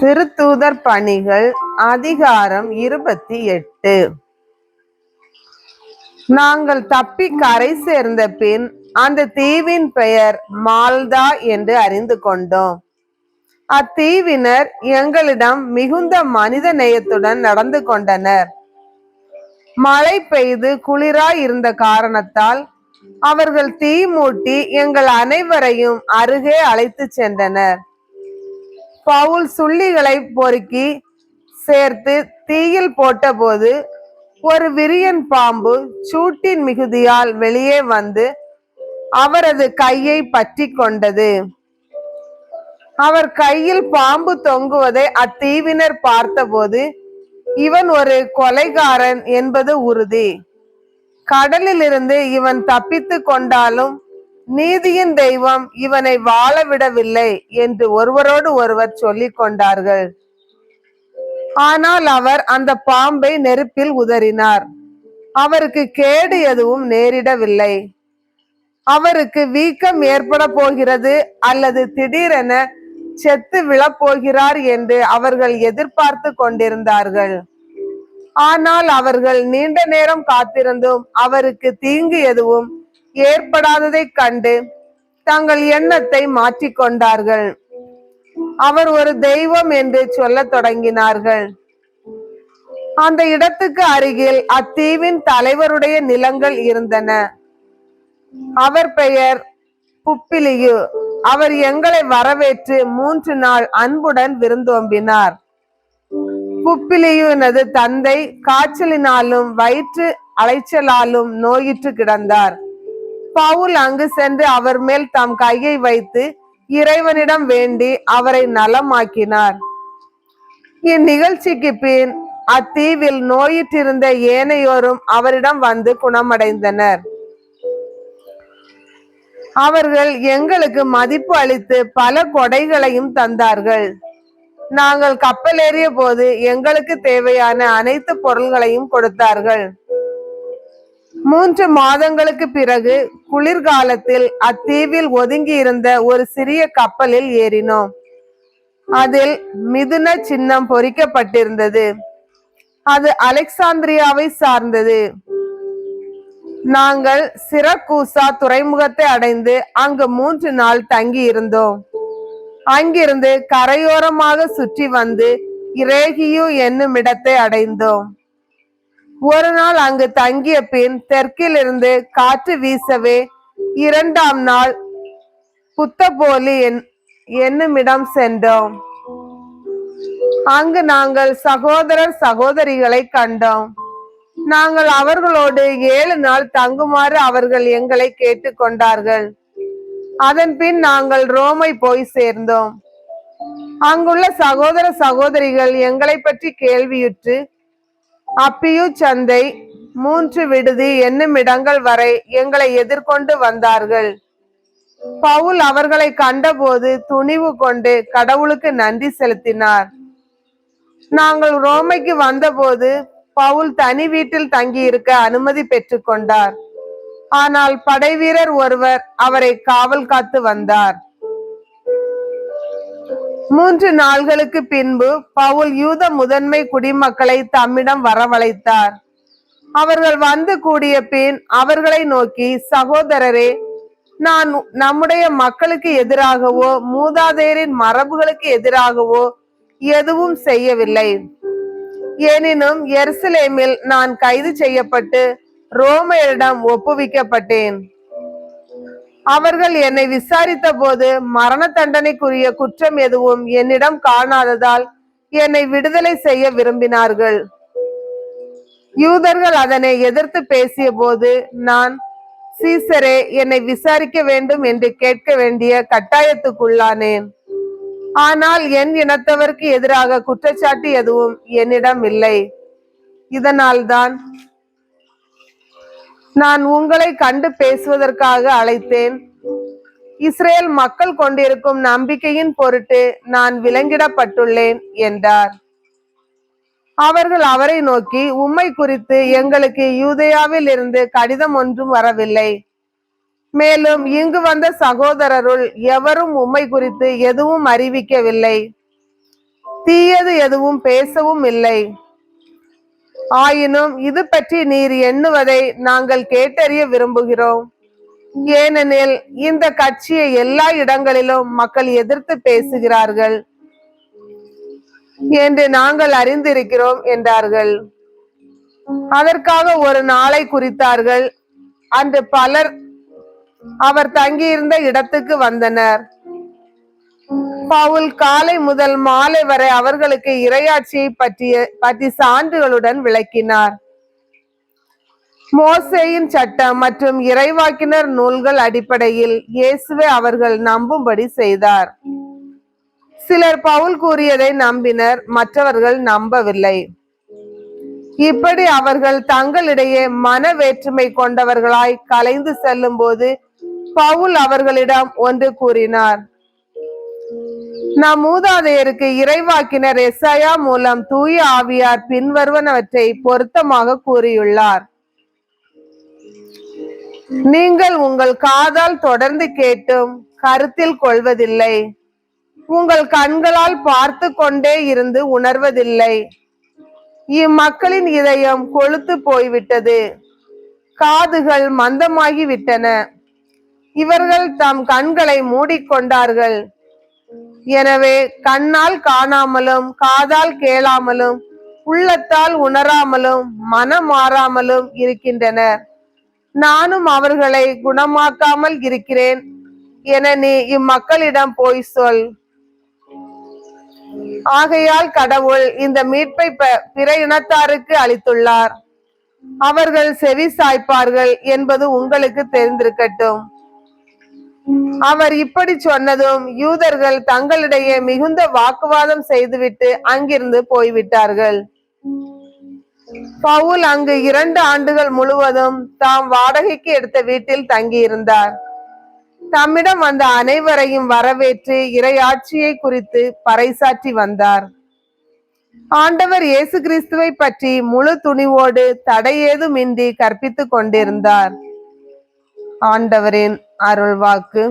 திருத்தூதர் பணிகள் அதிகாரம் இருபத்தி எட்டு. நாங்கள் தப்பி கரை சேர்ந்த பின் அந்த தீவின் பெயர் மால்தா என்று அறிந்து கொண்டோம். அத்தீவினர் எங்களிடம் மிகுந்த மனித நேயத்துடன் நடந்து கொண்டனர். மழை பெய்து குளிராய் இருந்த காரணத்தால் அவர்கள் தீ மூட்டி எங்கள் அனைவரையும் அருகே அழைத்து சென்றனர். பவுல் சுள்ளிகளை பொறுக்கி சேர்த்து தீயில் போட்டபோது ஒரு விரியன் பாம்பு சூட்டின் மிகுதியால் வெளியே வந்து அவரது கையை பற்றி கொண்டது. அவர் கையில் பாம்பு தொங்குவதை அத்தீவினர் பார்த்தபோது இவன் ஒரு கொலைகாரன் என்பது உறுதி. கடலிலிருந்து இவன் தப்பித்து கொண்டாலும் நீதியின் தெய்வம் இவனை வாழ விடவில்லை என்று ஒருவரோடு ஒருவர் சொல்லிக் கொண்டார்கள். ஆனால் அவர் அந்த பாம்பை நெருப்பில் உதறினார். அவருக்கு கேடு எதுவும் நேரிடவில்லை. அவருக்கு வீக்கம் ஏற்பட போகிறது அல்லது திடீரென செத்து விழப்போகிறார் என்று அவர்கள் எதிர்பார்த்து கொண்டிருந்தார்கள். ஆனால் அவர்கள் நீண்ட நேரம் காத்திருந்தும் அவருக்கு தீங்கு எதுவும் ஏற்படாததைக் கண்டு தங்கள் எண்ணத்தை மாற்றிக்கொண்டார்கள் அவர் ஒரு தெய்வம் என்று சொல்லத் தொடங்கினார்கள். அந்த இடத்துக்கு அருகில் அத்தீவின் தலைவருடைய நிலங்கள் இருந்தன. அவர் பெயர் புப்பிலியு. அவர் எங்களை வரவேற்று மூன்று நாள் அன்புடன் விருந்தோம்பினார். புப்பிலியுனது தந்தை காய்ச்சலினாலும் வயிற்று அலைச்சலாலும் நோயிற்று கிடந்தார். பவுல் அங்கு சென்று அவர் மேல் தம் கையை வைத்து இறைவனிடம் வேண்டி அவரை நலமாக்கினார். இந்நிகழ்ச்சிக்கு பின் அத்தீவில் நோயிட்டிருந்த ஏனையோரும் அவரிடம் வந்து குணமடைந்தனர். அவர்கள் எங்களுக்கு மதிப்பு அளித்து பல கொடைகளையும் தந்தார்கள். நாங்கள் கப்பலேறிய போது எங்களுக்கு தேவையான அனைத்து பொருள்களையும் கொடுத்தார்கள். மூன்று மாதங்களுக்கு பிறகு குளிர்காலத்தில் அத்தீவில் ஒதுங்கி இருந்த ஒரு சிறிய கப்பலில் ஏறினோம். அதில் மிதுன சின்னம் பொறிக்கப்பட்டிருந்தது. அது அலெக்சாந்திரியாவை சார்ந்தது. நாங்கள் சிறக்கூசா துறைமுகத்தை அடைந்து அங்கு மூன்று நாள் தங்கி இருந்தோம் அங்கிருந்து கரையோரமாக சுற்றி வந்து இரேகியு என்னும் இடத்தை அடைந்தோம். ஒரு நாள் அங்கு தங்கிய பின் தெற்கிலிருந்து காற்று வீசவே இரண்டாம் நாள் புத்தபோலி என் என்னுமிடம் சென்றோம். அங்கு நாங்கள் சகோதரர் சகோதரிகளை கண்டோம். நாங்கள் அவர்களோடு ஏழு நாள் தங்குமாறு அவர்கள் எங்களை கேட்டுக்கொண்டார்கள் அதன் பின் நாங்கள் ரோமை போய் சேர்ந்தோம். அங்குள்ள சகோதர சகோதரிகள் எங்களை பற்றி கேள்வியுற்று அப்பியு சந்தை மூன்று விடுதி என்னும் இடங்கள் வரை எங்களை எதிர்கொண்டு வந்தார்கள். பவுல் அவர்களை கண்டபோது துணிவு கொண்டு கடவுளுக்கு நன்றி செலுத்தினார். நாங்கள் ரோமைக்கு வந்தபோது பவுல் தனி வீட்டில் தங்கியிருக்க அனுமதி பெற்றுக்கொண்டார். ஆனால் படைவீரர் ஒருவர் அவரை காவல் காத்து வந்தார். மூன்று நாள்களுக்கு பின்பு பவுல் யூத முதன்மை குடிமக்களை தம்மிடம் வரவழைத்தார். அவர்கள் வந்து கூடிய பின் அவர்களை நோக்கி சகோதரரே நான் நம்முடைய மக்களுக்கு எதிராகவோ மூதாதையரின் மரபுகளுக்கு எதிராகவோ எதுவும் செய்யவில்லை. எனினும் எருசலேமில் நான் கைது செய்யப்பட்டு ரோமையரிடம் ஒப்புவிக்கப்பட்டேன். அவர்கள் என்னை விசாரித்த போது மரண தண்டனைக்குரிய குற்றம் எதுவும் என்னிடம் காணாததால் என்னை விடுதலை செய்ய விரும்பினார்கள். யூதர்கள் அதனை எதிர்த்து பேசிய போது நான் சீசரே என்னை விசாரிக்க வேண்டும் என்று கேட்க வேண்டிய கட்டாயத்துக்குள்ளானேன். ஆனால் என் இனத்தவருக்கு எதிராக குற்றச்சாட்டு எதுவும் என்னிடம் இல்லை. இதனால்தான் நான் உங்களை கண்டு பேசுவதற்காக அழைத்தேன். இஸ்ரேல் மக்கள் கொண்டிருக்கும் நம்பிக்கையின் பொருட்டு நான் விலங்கிடப்பட்டுள்ளேன் என்றார். அவர்கள் அவரை நோக்கி உம்மை குறித்து எங்களுக்கு யூதேயாவில் இருந்து கடிதம் ஒன்றும் வரவில்லை. மேலும் இங்கு வந்த சகோதரருள் எவரும் உம்மை குறித்து எதுவும் அறிவிக்கவில்லை. தீயது எதுவும் பேசவும் இல்லை. ஆயினும் இது பற்றி நீர் எண்ணுவதை நாங்கள் கேட்டறிய விரும்புகிறோம். ஏனெனில் இந்த கட்சியை எல்லா இடங்களிலும் மக்கள் எதிர்த்து பேசுகிறார்கள் என்று நாங்கள் அறிந்திருக்கிறோம் என்றார்கள். அதற்காக ஒரு நாளை குறித்தார்கள். அன்று பலர் அவர் தங்கியிருந்த இடத்துக்கு வந்தனர். பவுல் காலை முதல் மாலை வரை அவர்களுக்கு இரையாட்சியை பற்றிய பற்றி சான்றுகளுடன் விளக்கினார். மோசேயின் சட்டம் மற்றும் இறைவாக்கினர் நூல்கள் அடிப்படையில் இயேசுவை அவர்கள் நம்பும்படி செய்தார். சிலர் பவுல் கூறியதை நம்பினர் மற்றவர்கள் நம்பவில்லை. இப்படி அவர்கள் தங்களிடையே மன வேற்றுமை கொண்டவர்களாய் கலைந்து செல்லும் போது பவுல் அவர்களிடம் ஒன்று கூறினார். நம் மூதாதையருக்கு இறைவாக்கினர் எஸ்ஐயா மூலம் தூய ஆவியார் பின்வருவனவற்றை பொருத்தமாக கூறியுள்ளார். நீங்கள் உங்கள் காதால் தொடர்ந்து கேட்டும் கருத்தில் கொள்வதில்லை. உங்கள் கண்களால் பார்த்து கொண்டே இருந்து உணர்வதில்லை. இம்மக்களின் இதயம் கொழுத்து போய்விட்டது. காதுகள் மந்தமாகி விட்டன இவர்கள் தம் கண்களை மூடிக்கொண்டார்கள். எனவே கண்ணால் காணாமலும் காதால் கேளாமலும் உள்ளத்தால் உணராமலும் மனம் மாறாமலும் இருக்கின்றனர். நானும் அவர்களை குணமாக்காமல் இருக்கிறேன். என நீ இம்மக்களிடம் போய் சொல். ஆகையால் கடவுள் இந்த மீட்பை ப- பிற இனத்தாருக்கு அளித்துள்ளார். அவர்கள் செவி சாய்ப்பார்கள் என்பது உங்களுக்கு தெரிந்திருக்கட்டும். அவர் இப்படி சொன்னதும் யூதர்கள் தங்களிடையே மிகுந்த வாக்குவாதம் செய்துவிட்டு அங்கிருந்து போய்விட்டார்கள். பவுல் அங்கு இரண்டு ஆண்டுகள் முழுவதும் தாம் வாடகைக்கு எடுத்த வீட்டில் தங்கியிருந்தார். தம்மிடம் வந்த அனைவரையும் வரவேற்று இரையாட்சியை குறித்து பறைசாற்றி வந்தார். ஆண்டவர் இயேசு கிறிஸ்துவை பற்றி முழு துணிவோடு தடையேதுமின்றி கற்பித்துக் கொண்டிருந்தார். ஆண்டவரின் அருள்வாக்கு.